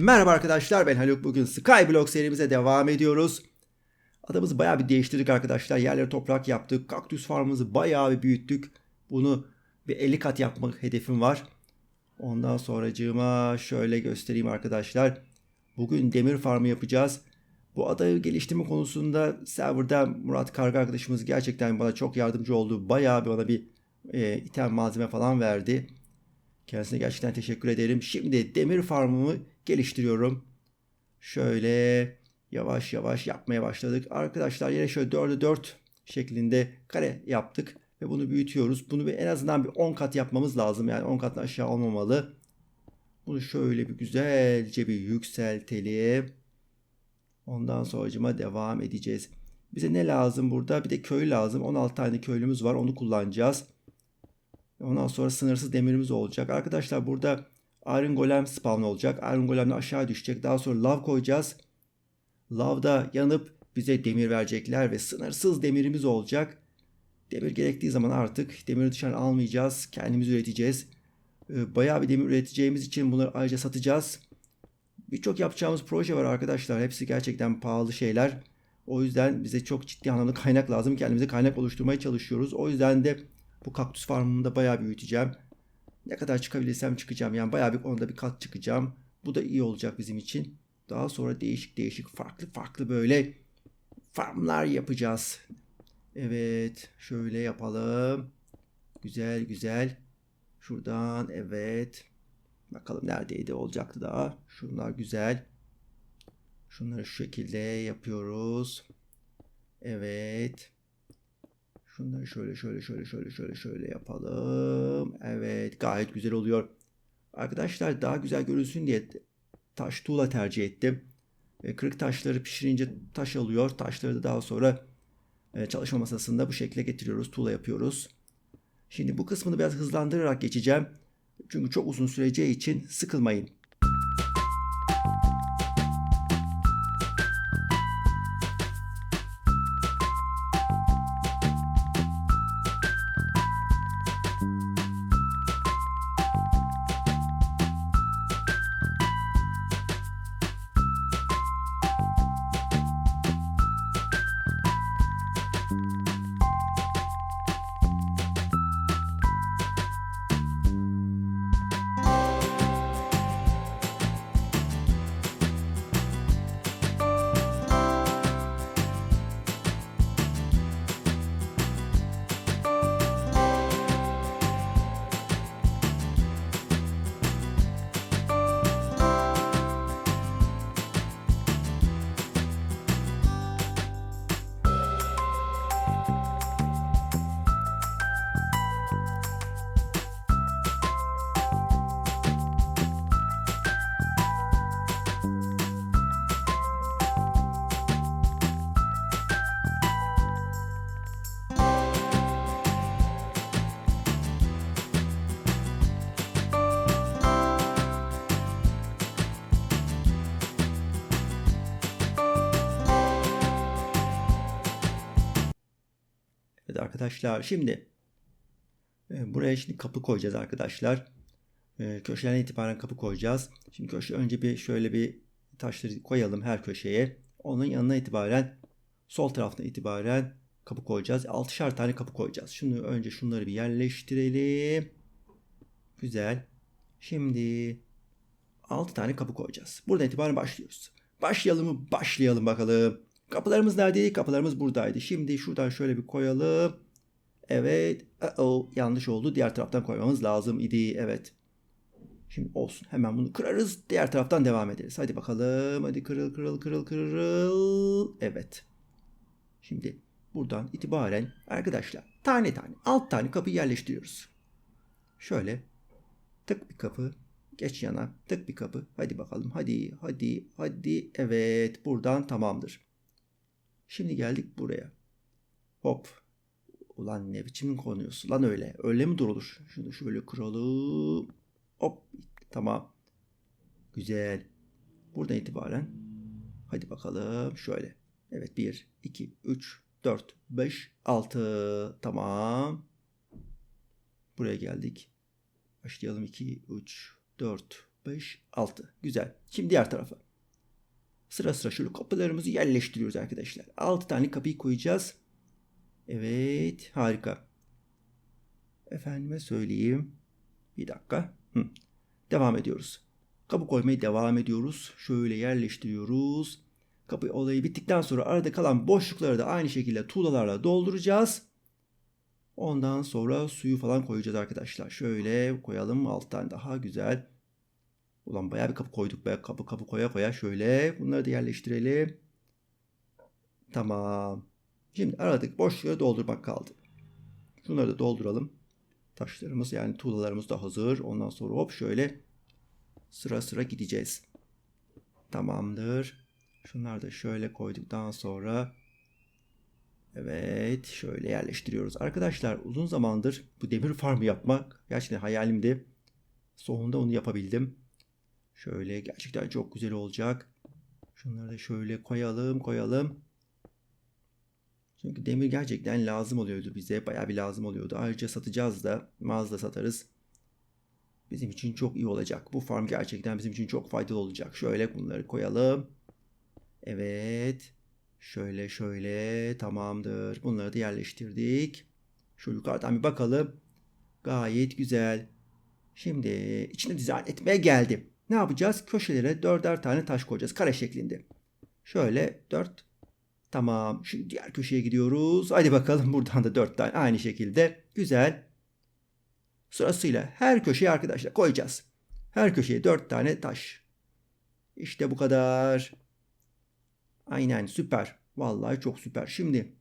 Merhaba arkadaşlar ben Haluk. Bugün Skyblock serimize devam ediyoruz. Adamızı bayağı bir değiştirdik arkadaşlar. Yerleri toprak yaptık. Kaktüs farmımızı bayağı bir büyüttük. Bunu bir 50 kat yapmak hedefim var. Ondan sonracığıma şöyle göstereyim arkadaşlar. Bugün demir farmı yapacağız. Bu adayı geliştirme konusunda serverda Murat Karga arkadaşımız gerçekten bana çok yardımcı oldu. Bayağı bir bana bir e, item malzeme falan verdi. Kendisine gerçekten teşekkür ederim. Şimdi demir farmımı geliştiriyorum. Şöyle yavaş yavaş yapmaya başladık. Arkadaşlar yine şöyle 4'e 4 şeklinde kare yaptık. Ve bunu büyütüyoruz. Bunu bir en azından bir 10 kat yapmamız lazım. Yani 10 kattan aşağı olmamalı. Bunu şöyle bir güzelce bir yükseltelim. Ondan sonracıma devam edeceğiz. Bize ne lazım burada? Bir de köy lazım. 16 tane köylümüz var. Onu kullanacağız. Ondan sonra sınırsız demirimiz olacak. Arkadaşlar burada Iron Golem spawn olacak. Iron Golem de aşağı düşecek. Daha sonra lav koyacağız. Lavda yanıp bize demir verecekler ve sınırsız demirimiz olacak. Demir gerektiği zaman artık demiri dışarı almayacağız. Kendimiz üreteceğiz. Ee, Bayağı bir demir üreteceğimiz için bunları ayrıca satacağız. Birçok yapacağımız proje var arkadaşlar. Hepsi gerçekten pahalı şeyler. O yüzden bize çok ciddi anlamda kaynak lazım. Kendimize kaynak oluşturmaya çalışıyoruz. O yüzden de bu kaktüs farmını da bayağı büyüteceğim. Ne kadar çıkabilirsem çıkacağım. Yani bayağı bir onda bir kat çıkacağım. Bu da iyi olacak bizim için. Daha sonra değişik değişik farklı farklı böyle farmlar yapacağız. Evet şöyle yapalım. Güzel güzel. Şuradan evet. Bakalım neredeydi olacaktı daha. Şunlar güzel. Şunları şu şekilde yapıyoruz. Evet. Şunları şöyle şöyle şöyle şöyle şöyle şöyle yapalım. Evet gayet güzel oluyor. Arkadaşlar daha güzel görünsün diye taş tuğla tercih ettim. Ve kırık taşları pişirince taş alıyor. Taşları da daha sonra e, çalışma masasında bu şekilde getiriyoruz. Tuğla yapıyoruz. Şimdi bu kısmını biraz hızlandırarak geçeceğim. Çünkü çok uzun süreceği için sıkılmayın. Arkadaşlar şimdi e, buraya şimdi kapı koyacağız arkadaşlar. E, köşelerden itibaren kapı koyacağız. Şimdi köşe önce bir şöyle bir taşları koyalım her köşeye. Onun yanına itibaren sol taraftan itibaren kapı koyacağız. 6'şar tane kapı koyacağız. Şunu önce şunları bir yerleştirelim. Güzel. Şimdi 6 tane kapı koyacağız. Buradan itibaren başlıyoruz. Başlayalım mı? Başlayalım bakalım. Kapılarımız neredeydi? Kapılarımız buradaydı. Şimdi şuradan şöyle bir koyalım. Evet. Uh-oh, yanlış oldu. Diğer taraftan koymamız lazım idi. Evet. Şimdi olsun. Hemen bunu kırarız. Diğer taraftan devam ederiz. Hadi bakalım. Hadi kırıl kırıl kırıl kırıl. Evet. Şimdi buradan itibaren arkadaşlar tane tane alt tane kapı yerleştiriyoruz. Şöyle tık bir kapı Geç yana. Tık bir kapı. Hadi bakalım. Hadi, hadi, hadi. Evet. Buradan tamamdır. Şimdi geldik buraya. Hop. Ulan ne biçim konuyorsun lan öyle. Öyle mi durulur? Şunu şöyle kıralım. Hop. Tamam. Güzel. Buradan itibaren. Hadi bakalım. Şöyle. Evet. 1, 2, 3, 4, 5, 6. Tamam. Buraya geldik. Başlayalım. 2, 3, 4, 5, 6. Güzel. Şimdi diğer tarafa. Sıra sıra şöyle kapılarımızı yerleştiriyoruz arkadaşlar. 6 tane kapıyı koyacağız. Evet. Harika. Efendime söyleyeyim. Bir dakika. Hı. Devam ediyoruz. Kapı koymaya devam ediyoruz. Şöyle yerleştiriyoruz. Kapı olayı bittikten sonra arada kalan boşlukları da aynı şekilde tuğlalarla dolduracağız. Ondan sonra suyu falan koyacağız arkadaşlar. Şöyle koyalım. 6 tane daha güzel. Ulan bayağı bir kapı koyduk be. Kapı kapı koya koya şöyle. Bunları da yerleştirelim. Tamam. Şimdi aradık boşluğu doldurmak kaldı. Şunları da dolduralım. Taşlarımız yani tuğlalarımız da hazır. Ondan sonra hop şöyle sıra sıra gideceğiz. Tamamdır. Şunları da şöyle koyduktan sonra evet şöyle yerleştiriyoruz. Arkadaşlar uzun zamandır bu demir farmı yapmak gerçekten hayalimdi. Sonunda onu yapabildim. Şöyle gerçekten çok güzel olacak. Şunları da şöyle koyalım koyalım. Çünkü demir gerçekten lazım oluyordu bize. Bayağı bir lazım oluyordu. Ayrıca satacağız da mağazada satarız. Bizim için çok iyi olacak. Bu farm gerçekten bizim için çok faydalı olacak. Şöyle bunları koyalım. Evet. Şöyle şöyle tamamdır. Bunları da yerleştirdik. Şu yukarıdan bir bakalım. Gayet güzel. Şimdi içine dizayn etmeye geldim. Ne yapacağız? Köşelere dörder tane taş koyacağız. Kare şeklinde. Şöyle dört. Tamam. Şimdi diğer köşeye gidiyoruz. Hadi bakalım buradan da dört tane aynı şekilde. Güzel. Sırasıyla her köşeye arkadaşlar koyacağız. Her köşeye dört tane taş. İşte bu kadar. Aynen süper. Vallahi çok süper. Şimdi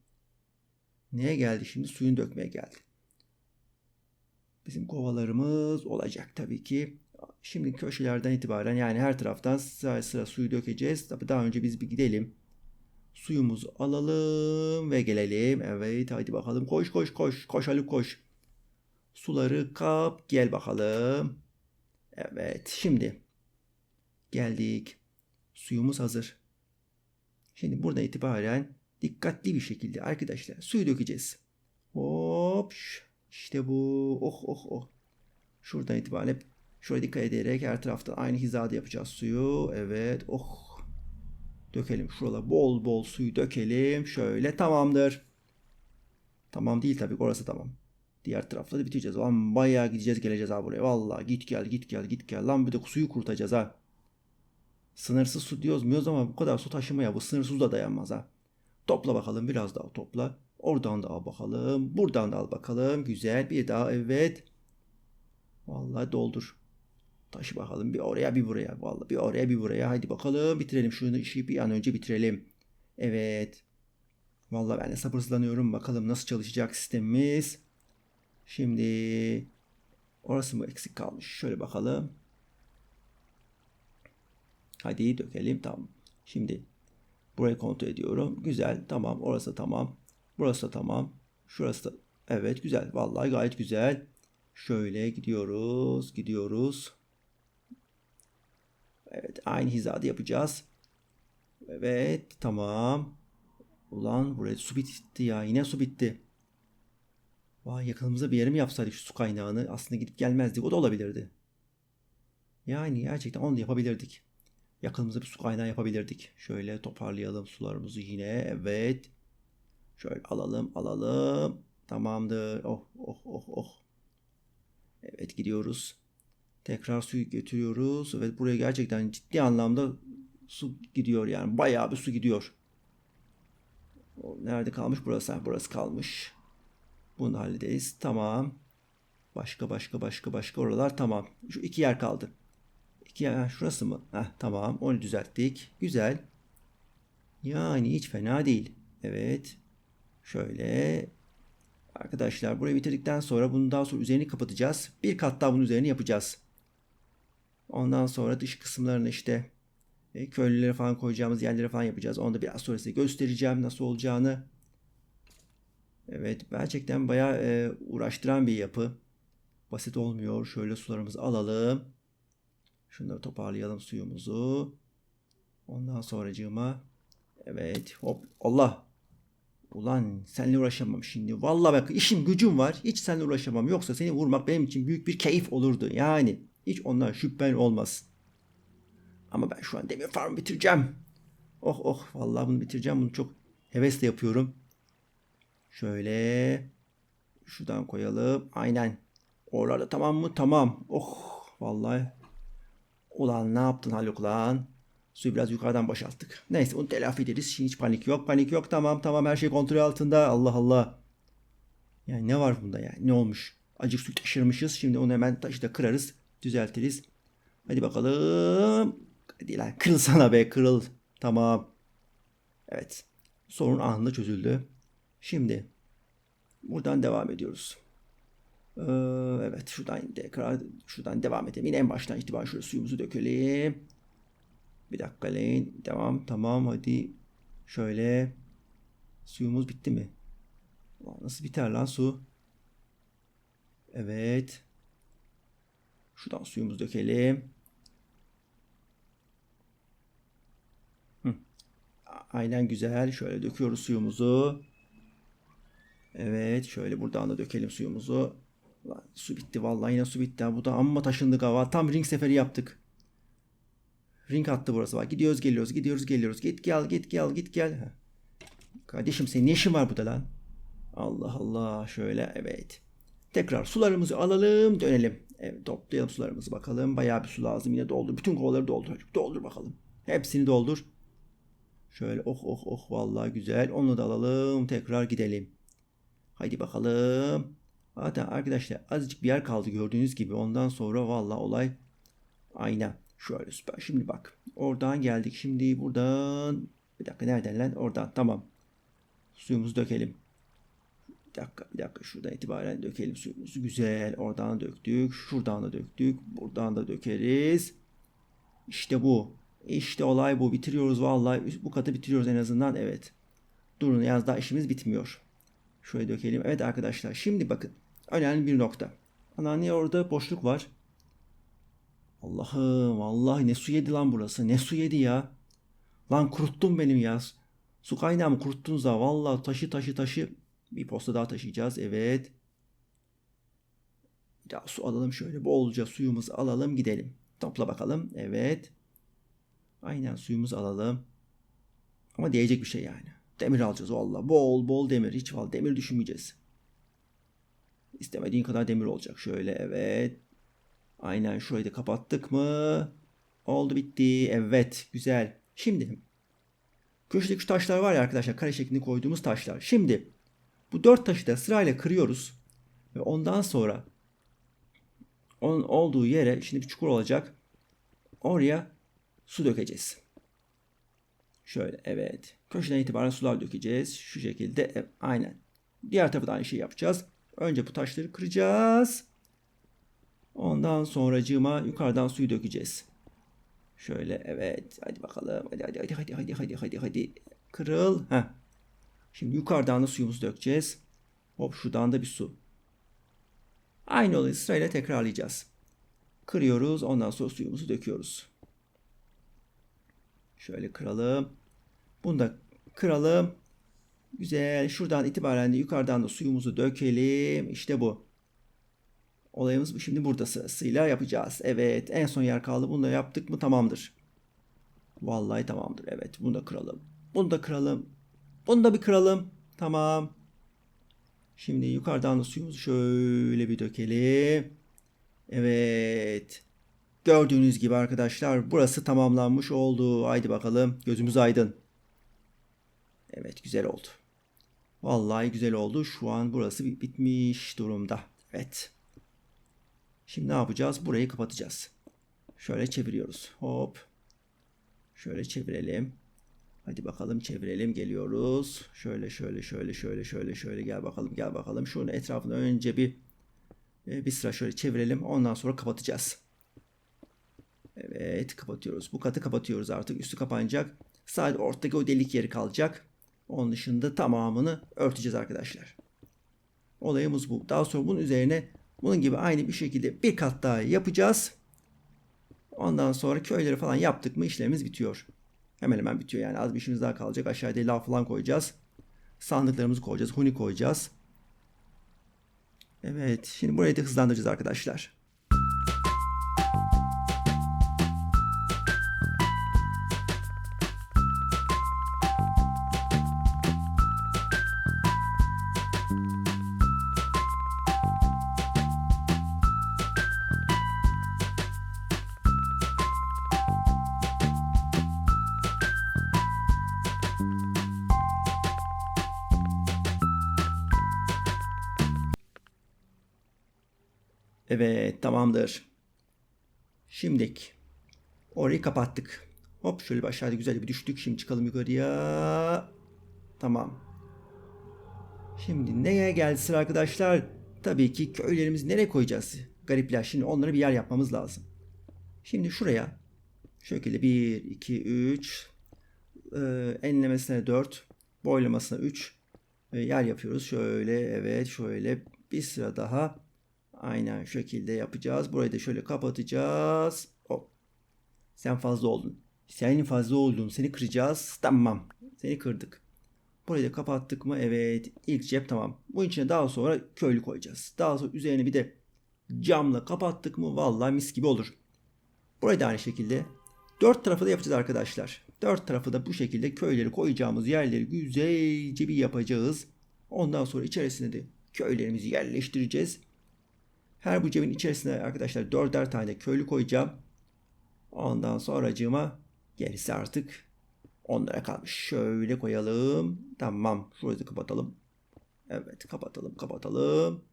neye geldi şimdi? Suyun dökmeye geldi. Bizim kovalarımız olacak tabii ki. Şimdi köşelerden itibaren yani her taraftan sıra sıra suyu dökeceğiz. Tabii daha önce biz bir gidelim. Suyumuzu alalım ve gelelim. Evet hadi bakalım. Koş koş koş. Koş Ali koş. Suları kap gel bakalım. Evet şimdi geldik. Suyumuz hazır. Şimdi buradan itibaren dikkatli bir şekilde arkadaşlar suyu dökeceğiz. Hop işte bu. Oh oh oh. Şuradan itibaren hep şuraya dikkat ederek her taraftan aynı hizada yapacağız suyu. Evet. Oh. Dökelim şurada bol bol suyu dökelim. Şöyle tamamdır. Tamam değil tabii orası tamam. Diğer tarafta da bitireceğiz. Lan bayağı gideceğiz geleceğiz ha buraya. Vallahi git gel git gel git gel. Lan bir de suyu kurutacağız ha. Sınırsız su diyoruz muyuz ama bu kadar su taşımaya bu sınırsız da dayanmaz ha. Topla bakalım biraz daha topla. Oradan da al bakalım. Buradan da al bakalım. Güzel bir daha evet. Vallahi doldur. Taşı bakalım bir oraya bir buraya. Vallahi bir oraya bir buraya. Haydi bakalım bitirelim şunu işi bir an önce bitirelim. Evet. Vallahi ben de sabırsızlanıyorum. Bakalım nasıl çalışacak sistemimiz. Şimdi orası mı eksik kalmış? Şöyle bakalım. Hadi dökelim. Tamam. Şimdi burayı kontrol ediyorum. Güzel. Tamam. Orası tamam. Burası da tamam. Şurası da evet güzel. Vallahi gayet güzel. Şöyle gidiyoruz. Gidiyoruz. Evet aynı hizada yapacağız. Evet tamam. Ulan buraya su bitti ya. Yine su bitti. Vay yakınımıza bir yere mi yapsaydık şu su kaynağını? Aslında gidip gelmezdik. O da olabilirdi. Yani gerçekten onu da yapabilirdik. Yakınımıza bir su kaynağı yapabilirdik. Şöyle toparlayalım sularımızı yine. Evet. Şöyle alalım alalım. Tamamdır. Oh oh oh oh. Evet gidiyoruz. Tekrar suyu götürüyoruz. Evet buraya gerçekten ciddi anlamda su gidiyor yani. Bayağı bir su gidiyor. Nerede kalmış? Burası. Burası kalmış. Bunu hallederiz. Tamam. Başka başka başka başka oralar tamam. Şu iki yer kaldı. İki yer şurası mı? Heh, tamam onu düzelttik. Güzel. Yani hiç fena değil. Evet. Şöyle. Arkadaşlar burayı bitirdikten sonra bunu daha sonra üzerini kapatacağız. Bir kat daha bunun üzerini yapacağız. Ondan sonra dış kısımlarını işte e, köylülere falan koyacağımız yerlere falan yapacağız. Onu da biraz sonra size göstereceğim nasıl olacağını. Evet gerçekten bayağı e, uğraştıran bir yapı. Basit olmuyor. Şöyle sularımızı alalım. Şunları toparlayalım suyumuzu. Ondan sonracığıma evet hop Allah Ulan seninle uğraşamam şimdi. Vallahi bak işim gücüm var. Hiç seninle uğraşamam. Yoksa seni vurmak benim için büyük bir keyif olurdu. Yani hiç ondan şüphen olmaz. Ama ben şu an demir farmı bitireceğim. Oh oh vallahi bunu bitireceğim. Bunu çok hevesle yapıyorum. Şöyle şuradan koyalım. Aynen. Oralarda tamam mı? Tamam. Oh vallahi. Ulan ne yaptın Haluk lan? Suyu biraz yukarıdan boşalttık. Neyse onu telafi ederiz. Şimdi hiç panik yok. Panik yok. Tamam tamam her şey kontrol altında. Allah Allah. Yani ne var bunda yani? Ne olmuş? Acık su taşırmışız. Şimdi onu hemen taşı da kırarız. Düzeltiriz. Hadi bakalım. Hadi lan kırılsana be kırıl. Tamam. Evet. Sorun anında çözüldü. Şimdi buradan devam ediyoruz. Ee, evet şuradan tekrar şuradan devam edelim. Yine en baştan itibaren şöyle suyumuzu dökelim. Bir dakika Lane. Devam tamam hadi. Şöyle. Suyumuz bitti mi? Nasıl biter lan su? Evet. Şuradan suyumuzu dökelim. Aynen güzel. Şöyle döküyoruz suyumuzu. Evet. Şöyle buradan da dökelim suyumuzu. Ulan, su bitti vallahi yine su bitti. Bu da amma taşındık hava. Tam ring seferi yaptık. Ring attı burası bak. Gidiyoruz geliyoruz gidiyoruz geliyoruz. Git gel git gel git gel. Ha. Kardeşim senin ne işin var burada lan? Allah Allah şöyle evet. Tekrar sularımızı alalım dönelim. Evet toplayalım sularımızı bakalım. Bayağı bir su lazım yine doldur. Bütün kovaları doldur. Doldur bakalım. Hepsini doldur. Şöyle oh oh oh vallahi güzel. Onu da alalım. Tekrar gidelim. Haydi bakalım. Hatta arkadaşlar azıcık bir yer kaldı gördüğünüz gibi. Ondan sonra vallahi olay ayna. Şöyle süper. Şimdi bak. Oradan geldik. Şimdi buradan. Bir dakika nereden lan? Oradan. Tamam. Suyumuzu dökelim. Bir dakika bir dakika. Şuradan itibaren dökelim suyumuzu. Güzel. Oradan döktük. Şuradan da döktük. Buradan da dökeriz. İşte bu. İşte olay bu. Bitiriyoruz vallahi. Bu katı bitiriyoruz en azından. Evet. Durun yalnız daha işimiz bitmiyor. Şöyle dökelim. Evet arkadaşlar. Şimdi bakın. Önemli bir nokta. Ana niye orada boşluk var? Allah'ım vallahi ne su yedi lan burası. Ne su yedi ya. Lan kuruttun benim ya. Su kaynağımı kuruttunuz da vallahi taşı taşı taşı. Bir posta daha taşıyacağız. Evet. Bir daha su alalım şöyle bolca suyumuzu alalım gidelim. Topla bakalım. Evet. Aynen suyumuzu alalım. Ama diyecek bir şey yani. Demir alacağız valla. Bol bol demir. Hiç valla demir düşünmeyeceğiz. İstemediğin kadar demir olacak. Şöyle evet. Aynen şurayı da kapattık mı? Oldu bitti. Evet güzel. Şimdi köşedeki şu taşlar var ya arkadaşlar kare şeklinde koyduğumuz taşlar. Şimdi bu dört taşı da sırayla kırıyoruz. Ve ondan sonra onun olduğu yere şimdi bir çukur olacak. Oraya su dökeceğiz. Şöyle evet. Köşeden itibaren sular dökeceğiz. Şu şekilde evet, aynen. Diğer tarafı da aynı şeyi yapacağız. Önce bu taşları kıracağız. Ondan sonracığıma yukarıdan suyu dökeceğiz. Şöyle evet. Hadi bakalım. Hadi hadi hadi hadi hadi hadi hadi. Kırıl. Heh. Şimdi yukarıdan da suyumuzu dökeceğiz. Hop şuradan da bir su. Aynı olayı sırayla tekrarlayacağız. Kırıyoruz. Ondan sonra suyumuzu döküyoruz. Şöyle kıralım. Bunu da kıralım. Güzel. Şuradan itibaren de yukarıdan da suyumuzu dökelim. İşte bu. Olayımız bu. Şimdi burada sırasıyla yapacağız. Evet. En son yer kaldı. Bunu da yaptık mı tamamdır. Vallahi tamamdır. Evet. Bunu da kıralım. Bunu da kıralım. Bunu da bir kıralım. Tamam. Şimdi yukarıdan da suyumuzu şöyle bir dökelim. Evet. Gördüğünüz gibi arkadaşlar burası tamamlanmış oldu. Haydi bakalım. Gözümüz aydın. Evet güzel oldu. Vallahi güzel oldu. Şu an burası bitmiş durumda. Evet. Şimdi ne yapacağız? Burayı kapatacağız. Şöyle çeviriyoruz. Hop. Şöyle çevirelim. Hadi bakalım çevirelim geliyoruz. Şöyle şöyle şöyle şöyle şöyle şöyle gel bakalım gel bakalım. Şunun etrafını önce bir bir sıra şöyle çevirelim. Ondan sonra kapatacağız. Evet kapatıyoruz. Bu katı kapatıyoruz artık. Üstü kapanacak. Sadece ortadaki o delik yeri kalacak. Onun dışında tamamını örteceğiz arkadaşlar. Olayımız bu. Daha sonra bunun üzerine bunun gibi aynı bir şekilde bir kat daha yapacağız. Ondan sonra köyleri falan yaptık mı işlemimiz bitiyor. Hemen hemen bitiyor yani az bir işimiz daha kalacak. Aşağıda lav falan koyacağız. Sandıklarımızı koyacağız. Huni koyacağız. Evet şimdi burayı da hızlandıracağız arkadaşlar. Evet tamamdır. Şimdiki orayı kapattık. Hop şöyle bir aşağıda güzel bir düştük. Şimdi çıkalım yukarıya. Tamam. Şimdi neye geldi sıra arkadaşlar? Tabii ki köylerimizi nereye koyacağız? Garipler. Şimdi onlara bir yer yapmamız lazım. Şimdi şuraya şu şekilde 1, 2, 3 e, enlemesine 4 boylamasına 3 e, yer yapıyoruz. Şöyle evet şöyle bir sıra daha aynen şu şekilde yapacağız. Burayı da şöyle kapatacağız. Hop. Sen fazla oldun. Senin fazla oldun. Seni kıracağız. Tamam. Seni kırdık. Burayı da kapattık mı? Evet. İlk cep tamam. Bu içine daha sonra köylü koyacağız. Daha sonra üzerine bir de camla kapattık mı? Vallahi mis gibi olur. Burayı da aynı şekilde dört tarafı da yapacağız arkadaşlar. Dört tarafı da bu şekilde köyleri koyacağımız yerleri güzelce bir yapacağız. Ondan sonra içerisine de köylerimizi yerleştireceğiz. Her bu cebin içerisine arkadaşlar dörder tane köylü koyacağım. Ondan sonracığıma gerisi artık onlara kalmış. Şöyle koyalım. Tamam. Şurayı kapatalım. Evet kapatalım kapatalım.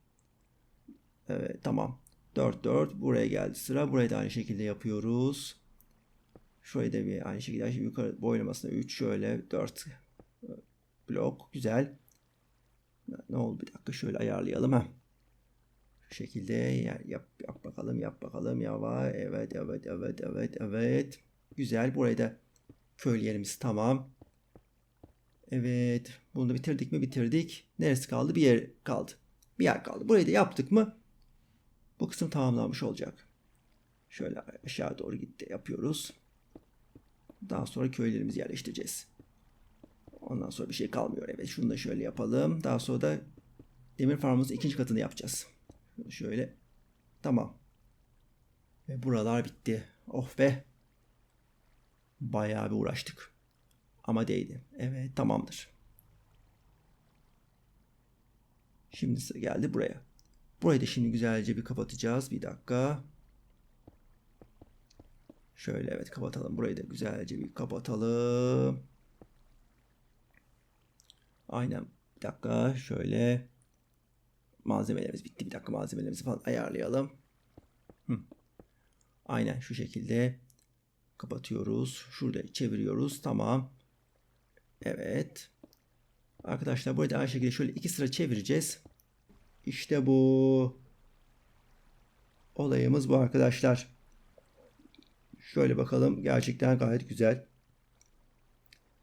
Evet tamam. 4 4 buraya geldi sıra. Burayı da aynı şekilde yapıyoruz. Şurayı da bir aynı şekilde şimdi yukarı boylamasına 3 şöyle 4 blok güzel. Ne oldu bir dakika şöyle ayarlayalım ha. Şekilde yap, yap bakalım yap bakalım yavaş evet evet evet evet evet güzel burayı da köy yerimiz tamam. Evet bunu da bitirdik mi bitirdik. Neresi kaldı bir yer kaldı. Bir yer kaldı. Burayı da yaptık mı bu kısım tamamlanmış olacak. Şöyle aşağı doğru gitti yapıyoruz. Daha sonra köylerimizi yerleştireceğiz. Ondan sonra bir şey kalmıyor. Evet şunu da şöyle yapalım. Daha sonra da demir farmımızın ikinci katını yapacağız. Şöyle. Tamam. Ve buralar bitti. Oh be. Bayağı bir uğraştık. Ama değdi. Evet tamamdır. Şimdi sıra geldi buraya. Burayı da şimdi güzelce bir kapatacağız. Bir dakika. Şöyle evet kapatalım. Burayı da güzelce bir kapatalım. Aynen. Bir dakika şöyle. Malzemelerimiz bitti. Bir dakika malzemelerimizi falan ayarlayalım. Hı. Aynen şu şekilde kapatıyoruz. Şurada çeviriyoruz. Tamam. Evet. Arkadaşlar burada aynı şekilde şöyle iki sıra çevireceğiz. İşte bu. Olayımız bu arkadaşlar. Şöyle bakalım. Gerçekten gayet güzel.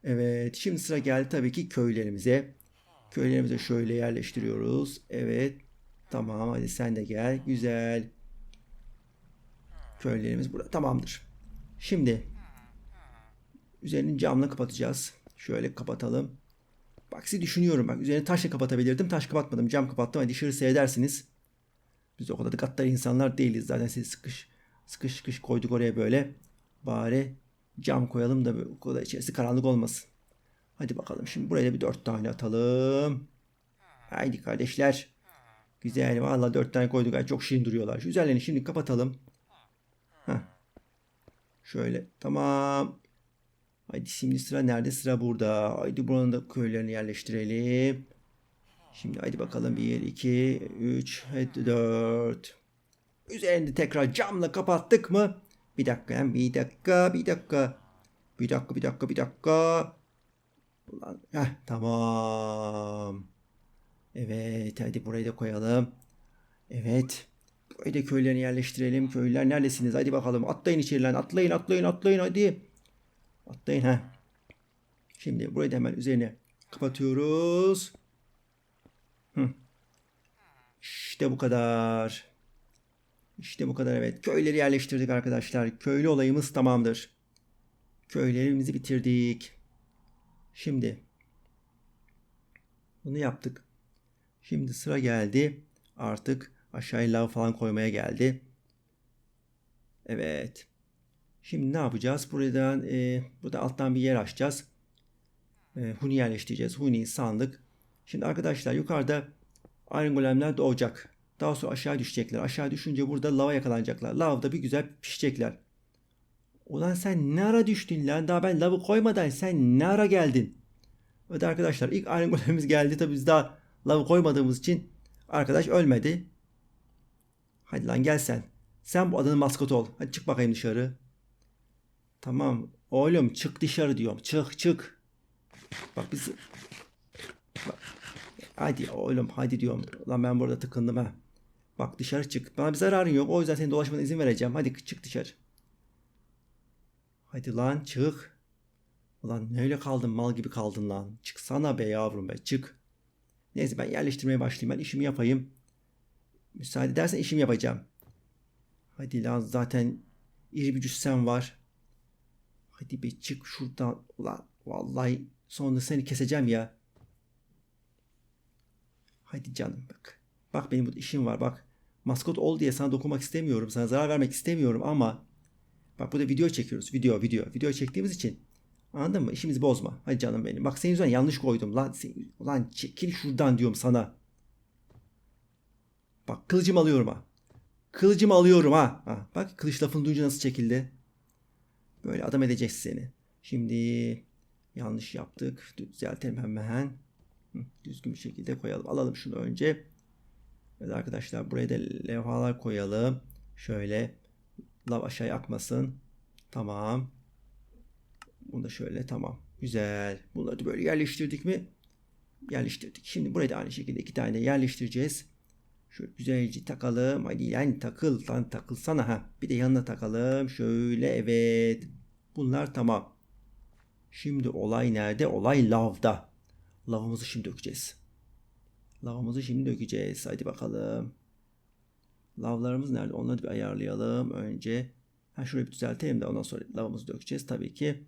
Evet. Şimdi sıra geldi tabii ki köylerimize. Köylerimize şöyle yerleştiriyoruz. Evet. Tamam. Hadi sen de gel. Güzel. Köylerimiz burada. Tamamdır. Şimdi üzerini camla kapatacağız. Şöyle kapatalım. Bak sizi düşünüyorum bak. Üzerini taşla kapatabilirdim. Taş kapatmadım. Cam kapattım. Hadi dışarı seyredersiniz. Biz o kadar da gaddar insanlar değiliz. Zaten sizi sıkış sıkış sıkış koyduk oraya böyle. Bari cam koyalım da o kadar içerisi karanlık olmasın. Hadi bakalım. Şimdi buraya bir dört tane atalım. Haydi kardeşler. Güzel. Valla dört tane koyduk. Yani çok şirin duruyorlar. Üzerlerini şimdi kapatalım. Heh. Şöyle. Tamam. Haydi şimdi sıra nerede? Sıra burada. Haydi buranın da köylerini yerleştirelim. Şimdi haydi bakalım. 1, 2, 3, 4. Üzerini tekrar camla kapattık mı? Bir dakika, bir dakika, bir dakika. Bir dakika, bir dakika, bir dakika. Ulan, heh, tamam. Evet, hadi burayı da koyalım. Evet. Burayı da köylerini yerleştirelim. Köylüler neredesiniz? Hadi bakalım. Atlayın içeri lan. Atlayın, atlayın, atlayın hadi. Atlayın ha. Şimdi burayı da hemen üzerine kapatıyoruz. Hı. İşte bu kadar. İşte bu kadar evet. Köyleri yerleştirdik arkadaşlar. Köylü olayımız tamamdır. Köylerimizi bitirdik. Şimdi bunu yaptık. Şimdi sıra geldi. Artık aşağıya lav falan koymaya geldi. Evet. Şimdi ne yapacağız? Buradan e, burada alttan bir yer açacağız. E, huni yerleştireceğiz. Huni sandık. Şimdi arkadaşlar yukarıda iron golemler doğacak. Daha sonra aşağı düşecekler. Aşağı düşünce burada lava yakalanacaklar. Lavda bir güzel pişecekler. Ulan sen ne ara düştün lan? Daha ben lavı koymadan sen ne ara geldin? Evet arkadaşlar ilk iron golemimiz geldi. Tabi biz daha lavı koymadığımız için arkadaş ölmedi. Hadi lan gel sen. Sen bu adanın maskotu ol. Hadi çık bakayım dışarı. Tamam. Oğlum çık dışarı diyorum. Çık çık. Bak biz... Bak. Hadi oğlum hadi diyorum. Lan ben burada tıkındım ha. Bak dışarı çık. Bana bir zararın yok. O yüzden senin dolaşmana izin vereceğim. Hadi çık dışarı. Hadi lan çık. Ulan öyle kaldın mal gibi kaldın lan. Çıksana be yavrum be çık. Neyse ben yerleştirmeye başlayayım. Ben işimi yapayım. Müsaade edersen işimi yapacağım. Hadi lan zaten iri bir cüssen var. Hadi be çık şuradan. Ulan vallahi sonunda seni keseceğim ya. Hadi canım bak. Bak benim bu işim var bak. Maskot ol diye sana dokunmak istemiyorum. Sana zarar vermek istemiyorum ama bak burada video çekiyoruz. Video video. Video çektiğimiz için anladın mı? İşimizi bozma. Hadi canım benim. Bak senin yüzünden yanlış koydum. Lan, sen, lan çekil şuradan diyorum sana. Bak kılıcımı alıyorum ha. Kılıcımı alıyorum ha. ha. Bak kılıç lafını duyunca nasıl çekildi. Böyle adam edeceğiz seni. Şimdi yanlış yaptık. Düzeltelim hemen. Düzgün bir şekilde koyalım. Alalım şunu önce. Evet arkadaşlar buraya da levhalar koyalım. Şöyle lav aşağıya akmasın. Tamam. Bunu da şöyle tamam. Güzel. Bunları da böyle yerleştirdik mi? Yerleştirdik. Şimdi buraya da aynı şekilde iki tane yerleştireceğiz. Şöyle güzelce takalım. Hadi yani takıl lan takılsana ha. Bir de yanına takalım. Şöyle evet. Bunlar tamam. Şimdi olay nerede? Olay lavda. Lavımızı şimdi dökeceğiz. Lavımızı şimdi dökeceğiz. Hadi bakalım. Lavlarımız nerede? Onları bir ayarlayalım önce. Ha şurayı bir düzeltelim de ondan sonra lavımızı dökeceğiz tabii ki.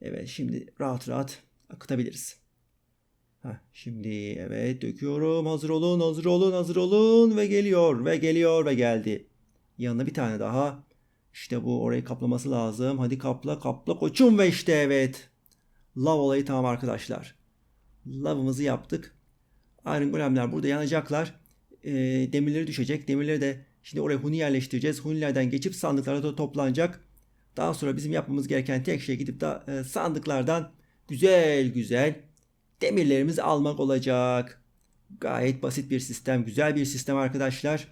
Evet şimdi rahat rahat akıtabiliriz. Ha şimdi evet döküyorum. Hazır olun, hazır olun, hazır olun ve geliyor ve geliyor ve geldi. Yanına bir tane daha. İşte bu orayı kaplaması lazım. Hadi kapla kapla koçum ve işte evet. Lav olayı tamam arkadaşlar. Lavımızı yaptık. Iron golemler burada yanacaklar. E, demirleri düşecek. Demirleri de şimdi oraya huni yerleştireceğiz. Hunilerden geçip sandıklara da toplanacak. Daha sonra bizim yapmamız gereken tek şey gidip de e, sandıklardan güzel güzel demirlerimizi almak olacak. Gayet basit bir sistem. Güzel bir sistem arkadaşlar.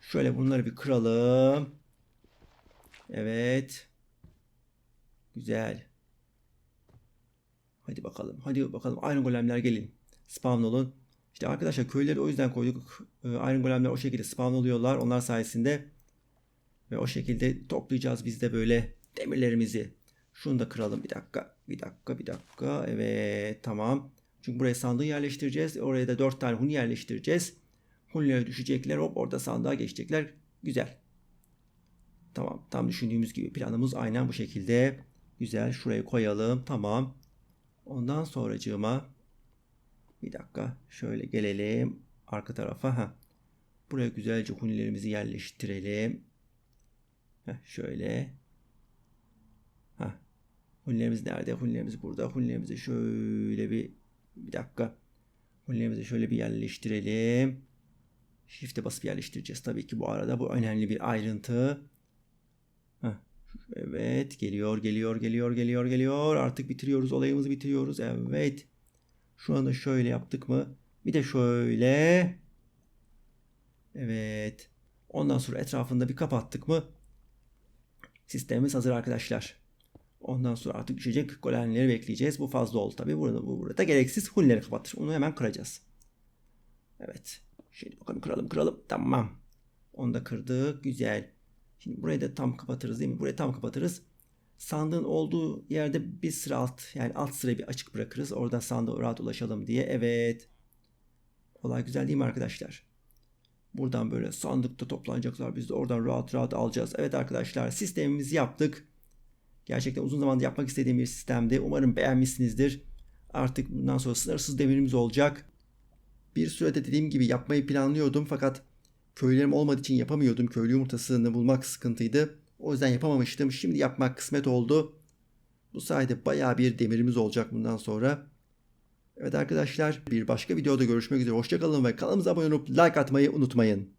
Şöyle bunları bir kıralım. Evet. Güzel. Hadi bakalım. Hadi bakalım. Iron golemler gelin. Spawn olun. İşte arkadaşlar köyleri o yüzden koyduk. Ee, Iron golemler o şekilde spawn oluyorlar. Onlar sayesinde ve o şekilde toplayacağız biz de böyle demirlerimizi. Şunu da kıralım bir dakika. Bir dakika bir dakika. Evet tamam. Çünkü buraya sandığı yerleştireceğiz. Oraya da 4 tane huni yerleştireceğiz. Hunileri düşecekler. Hop orada sandığa geçecekler. Güzel. Tamam. Tam düşündüğümüz gibi planımız aynen bu şekilde. Güzel. Şuraya koyalım. Tamam. Ondan sonracığıma bir dakika. Şöyle gelelim. Arka tarafa. Ha. Buraya güzelce hunilerimizi yerleştirelim. Heh, şöyle. Heh. Hunilerimiz nerede? Hunilerimiz burada. Hunilerimizi şöyle bir bir dakika. Hunilerimizi şöyle bir yerleştirelim. Shift'e basıp yerleştireceğiz tabii ki bu arada. Bu önemli bir ayrıntı. Heh. Evet. Geliyor, geliyor, geliyor, geliyor, geliyor. Artık bitiriyoruz. Olayımızı bitiriyoruz. Evet. Şu anda şöyle yaptık mı? Bir de şöyle. Evet. Ondan sonra etrafında bir kapattık mı? Sistemimiz hazır arkadaşlar. Ondan sonra artık düşecek golemleri bekleyeceğiz. Bu fazla oldu tabii. Burada, bu burada gereksiz hulleri kapatır. Onu hemen kıracağız. Evet. Şimdi bakalım kıralım kıralım. Tamam. Onu da kırdık. Güzel. Şimdi burayı da tam kapatırız değil mi? Burayı tam kapatırız. Sandığın olduğu yerde bir sıra alt yani alt sırayı bir açık bırakırız. Oradan sandığa rahat ulaşalım diye. Evet. Olay güzel değil mi arkadaşlar? Buradan böyle sandıkta toplanacaklar. Biz de oradan rahat rahat alacağız. Evet arkadaşlar sistemimizi yaptık. Gerçekten uzun zamandır yapmak istediğim bir sistemdi. Umarım beğenmişsinizdir. Artık bundan sonra sınırsız demirimiz olacak. Bir sürede dediğim gibi yapmayı planlıyordum fakat köylerim olmadığı için yapamıyordum. Köylü yumurtasını bulmak sıkıntıydı. O yüzden yapamamıştım. Şimdi yapmak kısmet oldu. Bu sayede baya bir demirimiz olacak bundan sonra. Evet arkadaşlar bir başka videoda görüşmek üzere. Hoşçakalın ve kanalımıza abone olup like atmayı unutmayın.